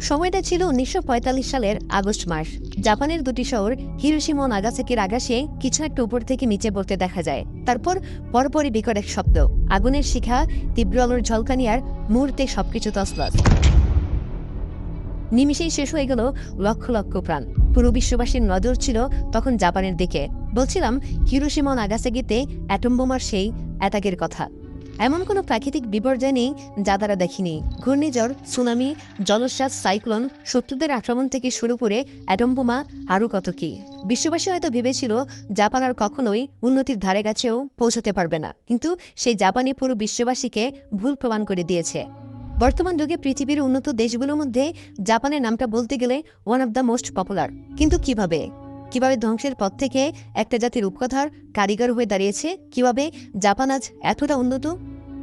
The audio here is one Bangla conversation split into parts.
সময়টা ছিল উনিশশো পঁয়তাল্লিশ সালের আগস্ট মাস। জাপানের দুটি শহর, হিরোশিমা ও নাগাসাকির আকাশে কিছু একটা উপর থেকে নিচে পড়তে দেখা যায়। তারপর পরপরই বিকট এক শব্দ। আগুনের শিখা, তীব্র আলোর ঝলকানি আর মুহূর্তে সবকিছু তসলস নিমিষেই শেষ হয়ে গেল লক্ষ লক্ষ প্রাণ। পুরো বিশ্ববাসীর নজর ছিল তখন জাপানের দিকে। বলছিলাম, হিরোশিমা ও নাগাসাকিতে অ্যাটম বোমার সেই অ্যাটাকের কথা। এমন কোনো প্রাকৃতিক বিপর্যয় নেই যা তারা দেখেনি। ঘূর্ণিঝড়, সুনামি, জলোচ্ছ্বাস, সাইক্লোন শত্রুদের আক্রমণ থেকে শুরু করে অ্যাটম বোমা, আরও কত কি। বিশ্ববাসী হয়তো ভেবেছিল জাপান আর কখনোই উন্নতির ধারে কাছেও পৌঁছতে পারবে না। কিন্তু সেই জাপানি পুরো বিশ্ববাসীকে ভুল প্রমাণ করে দিয়েছে। বর্তমান যুগে পৃথিবীর উন্নত দেশগুলোর মধ্যে জাপানের নামটা বলতে গেলে one of the most popular কিন্তু কীভাবে? কীভাবে ধ্বংসের পথ থেকে একটা জাতির রূপকথার কারিগর হয়ে দাঁড়িয়েছে? কীভাবে জাপান আজ এতটা উন্নত?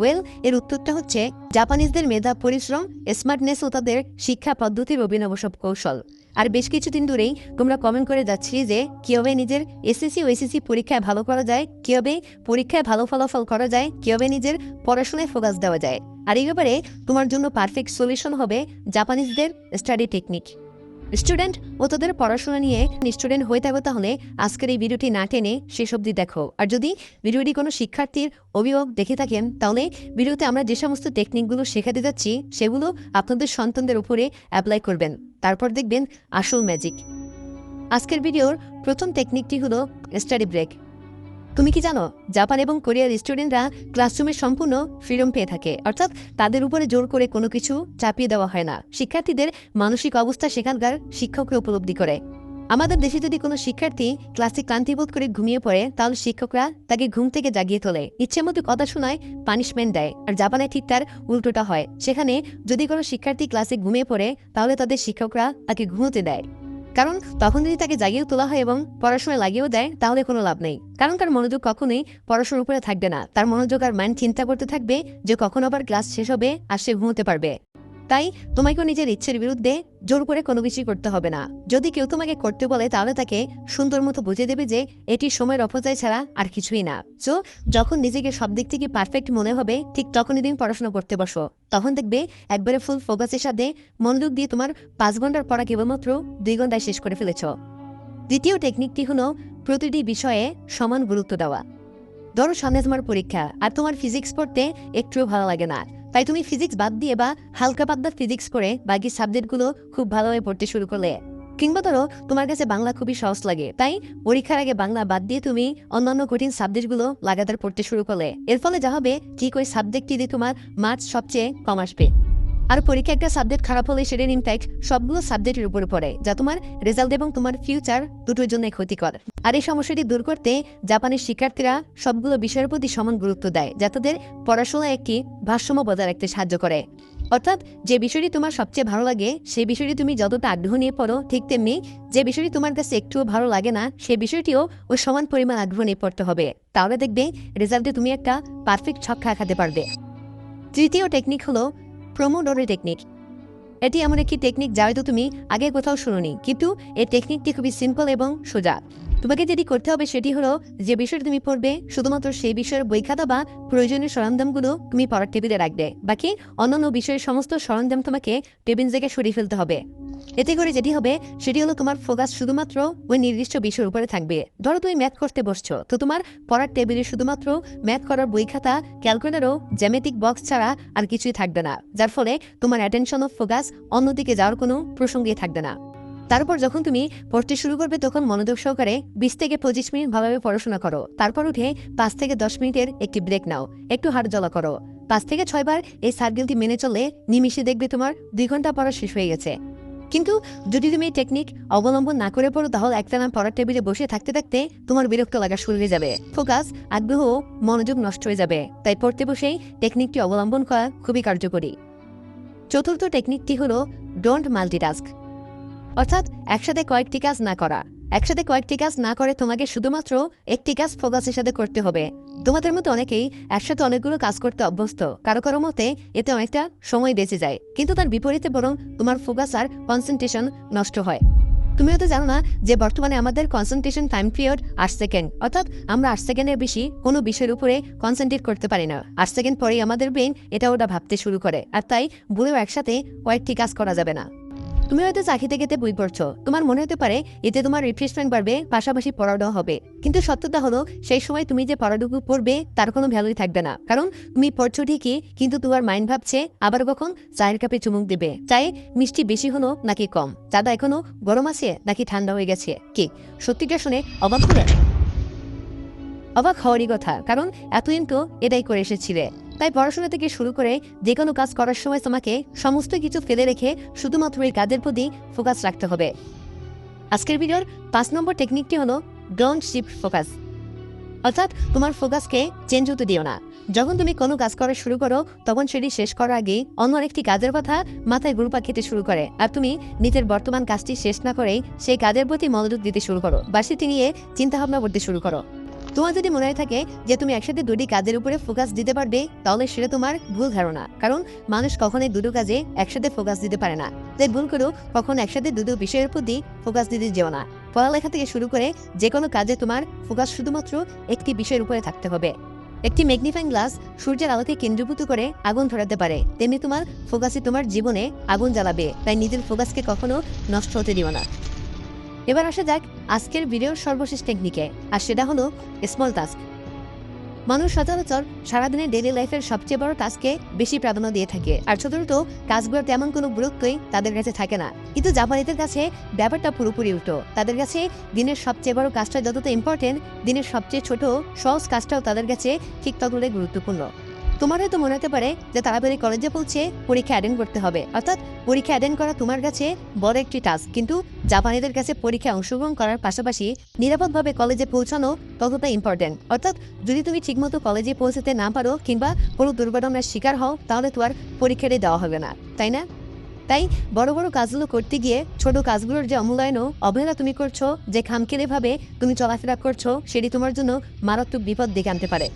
ওয়েল, এর উত্তরটা হচ্ছে জাপানিজদের মেধা, পরিশ্রম, স্মার্টনেস ও তাদের শিক্ষা পদ্ধতির অভিনব সব কৌশল। আর বেশ কিছুদিন ধরেই তোমরা কমেন্ট করে যাচ্ছি যে কীভাবে নিজের এসএসসি ও এসএসসি পরীক্ষায় ভালো করা যায়, কীভাবে পরীক্ষায় ভালো ফলাফল করা যায়, কীভাবে নিজের পড়াশোনায় ফোকাস দেওয়া যায়। আর এই ব্যাপারে তোমার জন্য পারফেক্ট সলিউশন হবে জাপানিজদের স্টাডি টেকনিক স্টুডেন্ট ও তোদের পড়াশোনা নিয়ে স্টুডেন্ট হয়ে থাকো তাহলে আজকের এই ভিডিওটি না টেনে শেষ অবধি দেখো। আর যদি ভিডিওটি কোনো শিক্ষার্থীর অভিভাবক দেখে থাকেন, তাহলে ভিডিওতে আমরা যে সমস্ত টেকনিকগুলো শেখাতে যাচ্ছি, সেগুলো আপনাদের সন্তানদের উপরে অ্যাপ্লাই করবেন। তারপর দেখবেন আসল ম্যাজিক। আজকের ভিডিওর প্রথম টেকনিকটি হলো স্টাডি ব্রেক। তুমি কি জানো, জাপান এবং কোরিয়ার স্টুডেন্টরা ক্লাসরুমে সম্পূর্ণ ফ্রিডম পেয়ে থাকে। অর্থাৎ তাদের উপরে জোর করে কোনো কিছু চাপিয়ে দেওয়া হয় না। শিক্ষার্থীদের মানসিক অবস্থা সেখানকার শিক্ষককে উপলব্ধি করে। আমাদের দেশে যদি কোনো শিক্ষার্থী ক্লাসে ক্লান্তিবোধ করে ঘুমিয়ে পড়ে, তাহলে শিক্ষকরা তাকে ঘুম থেকে জাগিয়ে তোলে। ইচ্ছে মতো কথা শোনায়, পানিশমেন্ট দেয়, আর জাপানে ঠিক তার উল্টোটা হয়। সেখানে যদি কোনো শিক্ষার্থী ক্লাসে ঘুমিয়ে পড়ে, তাহলে তাদের শিক্ষকরা তাকে ঘুমোতে দেয়। কারণ তখন যদি তাকে জাগিয়েও তোলা হয় এবং পড়াশোনায় লাগিয়েও দেয়, তাহলে কোনো লাভ নেই। কারণ তার মনোযোগ কখনোই পড়াশোনার উপরে থাকবে না। তার মনোযোগ আর মাইন্ড চিন্তা করতে থাকবে যে কখন আবার ক্লাস শেষ হবে আর সে ঘুমোতে পারবে। তাই তোমাকেও নিজের ইচ্ছের বিরুদ্ধে জোর করে কোনো কিছুই করতে হবে না। যদি কেউ তোমাকে করতে বলে, তাহলে তাকে সুন্দর মতো বুঝিয়ে দেবে যে, এটি সময়ের অপচয় ছাড়া আর কিছুই না। সো যখন নিজেকে সব দিক থেকে পারফেক্ট মনে হবে, ঠিক তখনই তুমি পড়াশোনা করতে বসো। তখন দেখবে একবারে ফুল ফোকাসের সাথে মনোযোগ দিয়ে তোমার পাঁচ ঘণ্টার পড়া কেবলমাত্র দুই ঘন্টায় শেষ করে ফেলেছ। দ্বিতীয় টেকনিকটি হলো প্রতিটি বিষয়ে সমান গুরুত্ব দেওয়া। ধরো সামনে তোমার পরীক্ষা, আর তোমার ফিজিক্স পড়তে একটুও ভালো লাগে না। তাই তুমি ফিজিক্স বাদ দিয়ে বা হালকা পাতলা ফিজিক্স করে বাকি সাবজেক্টগুলো খুব ভালোভাবে পড়তে শুরু করলে। কিংবা ধরো, তোমার কাছে বাংলা খুবই সহজ লাগে, তাই পরীক্ষার আগে বাংলা বাদ দিয়ে তুমি অন্যান্য কঠিন সাবজেক্টগুলো লাগাতার পড়তে শুরু করলে। এর ফলে যা হবে, ঠিক ওই সাবজেক্টটি দিয়ে তোমার মার্কস সবচেয়ে কম আসবে। আর পরীক্ষা একটা সাবজেক্ট খারাপ হলে সেটার ইম্প্যাক্ট সবগুলো সাবজেক্টের উপরে পড়ে, যা তোমার রেজাল্ট এবং তোমার ফিউচার দুটোর জন্য ক্ষতিকর। আর এই সমস্যাটি দূর করতে জাপানের শিক্ষার্থীরা সবগুলো বিষয়ের প্রতি সমান গুরুত্ব দেয়, যা তাদের পড়াশোনায় একটি ভারসাম্য বজায় রাখতে সাহায্য করে। অর্থাৎ যে বিষয়টি তোমার সবচেয়ে ভালো লাগে, সেই বিষয়টি তুমি যতটা আগ্রহ নিয়ে পড়ো, ঠিক তেমনি যে বিষয়টি তোমার কাছে একটুও ভালো লাগে না, সে বিষয়টিও ওই সমান পরিমাণ আগ্রহ নিয়ে পড়তে হবে। তাহলে দেখবে রেজাল্টে তুমি একটা পারফেক্ট ছক্কা খাতে পারবে। তৃতীয় টেকনিক হলো প্রোমোডোরি টেকনিক এটি এমন একটি টেকনিক যা হয়তো তুমি আগে কোথাও শুনোনি। কিন্তু এই টেকনিকটি খুবই সিম্পল এবং সোজা। তোমাকে যেটি করতে হবে সেটি হলো যে বিষয়টি তুমি পড়বে, শুধুমাত্র সেই বিষয়ের বই খাতা বা প্রয়োজনীয় সরঞ্জামগুলো তুমি পড়ার টেবিলে রাখবে। বাকি অন্যান্য বিষয়ের সমস্ত সরঞ্জাম তোমাকে টেবিল থেকে সরিয়ে ফেলতে হবে। এতে করে যেটি হবে, সেটি হলো তোমার ফোকাস শুধুমাত্র ওই নির্দিষ্ট বিষয়ের উপরে থাকবে। ধরো তুমি ম্যাথ করতে বসছো, তো তোমার পড়ার টেবিলে শুধুমাত্র ম্যাথ করার বই খাতা ক্যালকুলেটারও জ্যামেটিক বক্স ছাড়া আর কিছুই থাকবে না। যার ফলে তোমার অ্যাটেনশন অফ ফোকাস অন্যদিকে যাওয়ার কোনো প্রসঙ্গই থাকবে না। তারপর যখন তুমি পড়তে শুরু করবে, তখন মনোযোগ সহকারে বিশ থেকে পঁচিশ মিনিট ভালোভাবে পড়াশোনা করো। তারপর উঠে পাঁচ থেকে দশ মিনিটের একটি ব্রেক নাও। একটু হাড় জ্বলা করো। পাঁচ থেকে ছয়বার এই সার্কেলটি মেনে চলে নিমিশে দেখবে তোমার দুই ঘণ্টা পড়া শেষ হয়ে গেছে। কিন্তু যদি তুমি এই টেকনিক অবলম্বন না করে পড়ো, তাহলে একটা নাম পড়ার টেবিলে বসে থাকতে থাকতে তোমার বিরক্ত লাগা শুরু হয়ে যাবে। ফোকাস আগ্রহ, মনোযোগ নষ্ট হয়ে যাবে। তাই পড়তে বসেই টেকনিকটি অবলম্বন করা খুবই কার্যকরী। চতুর্থ টেকনিকটি হলো ডোন্ট মাল্টিটাস্ক অর্থাৎ একসাথে কয়েকটি কাজ না করা। একসাথে কয়েকটি কাজ না করে তোমাকে শুধুমাত্র একটি কাজ ফোকাসের সাথে করতে হবে। তোমাদের মতো অনেকেই একসাথে অনেকগুলো কাজ করতে অভ্যস্ত। কারও কারও মতে এতে অনেকটা সময় বেঁচে যায়। কিন্তু তার বিপরীতে বরং তোমার ফোকাস আর কনসেন্ট্রেশন নষ্ট হয়। তুমি হয়তো জানো না যে বর্তমানে আমাদের কনসেন্ট্রেশন টাইম পিরিয়ড আট সেকেন্ড অর্থাৎ আমরা আট সেকেন্ডের বেশি কোনো বিষয়ের উপরে কনসেন্ট্রেট করতে পারি না। আট সেকেন্ড পরেই আমাদের ব্রেন এটা ওটা ভাবতে শুরু করে। আর তাই ভুলেও একসাথে কয়েকটি কাজ করা যাবে না। তুমি হয়তো চা খেতে খেতে বই পড়ছো। তোমার মনে হতে পারে এতে তোমার রিফ্রেশমেন্ট বাড়বে, পাশাপাশি পড়াটাও হবে। কিন্তু সত্যতা হলো, সেই সময় তুমি যে পড়াটুকু পড়বে, তার কোনো ভ্যালুই থাকবে না। কারণ তুমি পড়ছো ঠিকই, কিন্তু তোমার মাইন্ড ভাবছে, আবার কখন চায়ের কাপে চুমুক দেবে। চায়ে মিষ্টি বেশি হলো নাকি কম? চাঁদা এখনও গরম আছে নাকি ঠান্ডা হয়ে গেছে? কি? সত্যিটা শুনে অবাক হলে অবাক হওয়ারই কথা, কারণ এতদিন তো এটাই করে এসেছিলে। তাই পড়াশোনা থেকে শুরু করে যে কোনো কাজ করার সময় তোমাকে সমস্ত কিছু ফেলে রেখে শুধুমাত্র এই কাজের প্রতি ফোকাস রাখতে হবে। আজকের ভিডিওর পাঁচ নম্বর টেকনিকটি হলো গ্রাউন্ড শিফট ফোকাস অর্থাৎ তোমার ফোকাসকে চেঞ্জ হতে দিও না। যখন তুমি কোনো কাজ করা শুরু করো, তখন সেটি শেষ করার আগে অন্য আরেকটি কাজের কথা মাথায় গুরুপা খেতে শুরু করে। আর তুমি নিজের বর্তমান কাজটি শেষ না করেই সেই কাজের প্রতি মনোযোগ দিতে শুরু করো বা সেটি নিয়ে চিন্তাভাবনা করতে শুরু করো। তোমার যদি মনে থাকে যে তুমি একসাথে দুটি কাজের উপরে ফোকাস দিতে পারবে, তাহলে সেটা তোমার ভুল ধারণা। কারণ মানুষ কখনোই দুটো কাজে একসাথে ফোকাস দিতে পারে না। তাই ভুল করো কখন একসাথে দুটো বিষয়ের প্রতি ফোকাস দিতে যেও না। পড়ালেখা থেকে শুরু করে যে কোনো কাজে তোমার ফোকাস শুধুমাত্র একটি বিষয়ের উপরে থাকতে হবে। একটি ম্যাগনিফাইং গ্লাস সূর্যের আলোকে কেন্দ্রীভূত করে আগুন ধরাতে পারে। তেমনি তোমার ফোকাসে তোমার জীবনে আগুন জ্বালাবে। তাই নিজের ফোকাসকে কখনো নষ্ট হতে দিও না। এবার আসা যাক আজকের ভিডিওর সর্বশেষ টেকনিকে আর সেটা হলো স্মল টাস্ক মানুষ সচরাচর সারাদিনে ডেইলি লাইফের সবচেয়ে বড় টাস্কে বেশি প্রাধান্য দিয়ে থাকে, আর ছোট কাজগুলোর তেমন কোনো গুরুত্বই তাদের কাছে থাকে না। কিন্তু জাপানিদের কাছে ব্যাপারটা পুরোপুরি উল্টো। তাদের কাছে দিনের সবচেয়ে বড় কাজটা যতটা ইম্পর্টেন্ট দিনের সবচেয়ে ছোট, সহজ কাজটাও তাদের কাছে ঠিক ততটাই গুরুত্বপূর্ণ। তোমার হয়তো মনে হতে পারে যে তাড়াতাড়ি কলেজে পৌঁছে পরীক্ষা অ্যাটেন্ড করতে হবে। অর্থাৎ পরীক্ষা অ্যাটেন্ড করা তোমার কাছে বড় একটি টাস্ক কিন্তু জাপানিদের কাছে পরীক্ষায় অংশগ্রহণ করার পাশাপাশি নিরাপদভাবে কলেজে পৌঁছানো ততটা ইম্পর্টেন্ট অর্থাৎ যদি তুমি ঠিকমতো কলেজে পৌঁছাতে না পারো কিংবা কোনো দুর্ঘটনার শিকার হও, তাহলে তোমার পরীক্ষাটি দেওয়া হবে না। তাই না? তাই বড় বড় কাজগুলো করতে গিয়ে ছোট কাজগুলোর যে অমূল্যায়ন অবহেলা তুমি করছ, যে খামখেলেভাবে তুমি চলাফেরা করছ, সেটি তোমার জন্য মারাত্মক বিপদ ডেকে আনতে পারে।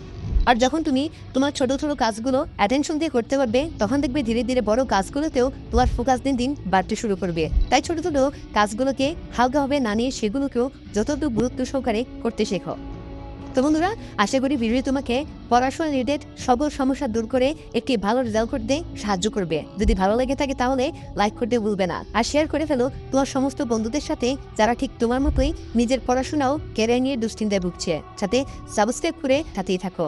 আর যখন তুমি তোমার ছোট ছোট কাজগুলো অ্যাটেনশন দিয়ে করতে পারবে, তখন দেখবে ধীরে ধীরে বড় কাজগুলোতেও তোমার ফোকাস দিন দিন বাড়তে শুরু করবে। তাই ছোট ছোট কাজগুলোকে হালকাভাবে না নিয়ে সেগুলোকেও যতটুকু গুরুত্ব সহকারে করতে শেখো। তো বন্ধুরা, আশা করি ভিডিও তোমাকে পড়াশোনা রিলেটেড সকল সমস্যা দূর করে একটি ভালো রেজাল্ট করতে সাহায্য করবে। যদি ভালো লেগে থাকে তাহলে লাইক করতে ভুলবে না। আর শেয়ার করে ফেলো তোমার সমস্ত বন্ধুদের সাথে যারা ঠিক তোমার মতোই নিজের পড়াশোনাও ক্যারিয়ার নিয়ে দুশ্চিন্তায় ভুগছে। সাথে সাবস্ক্রাইব করে সাথেই থাকো।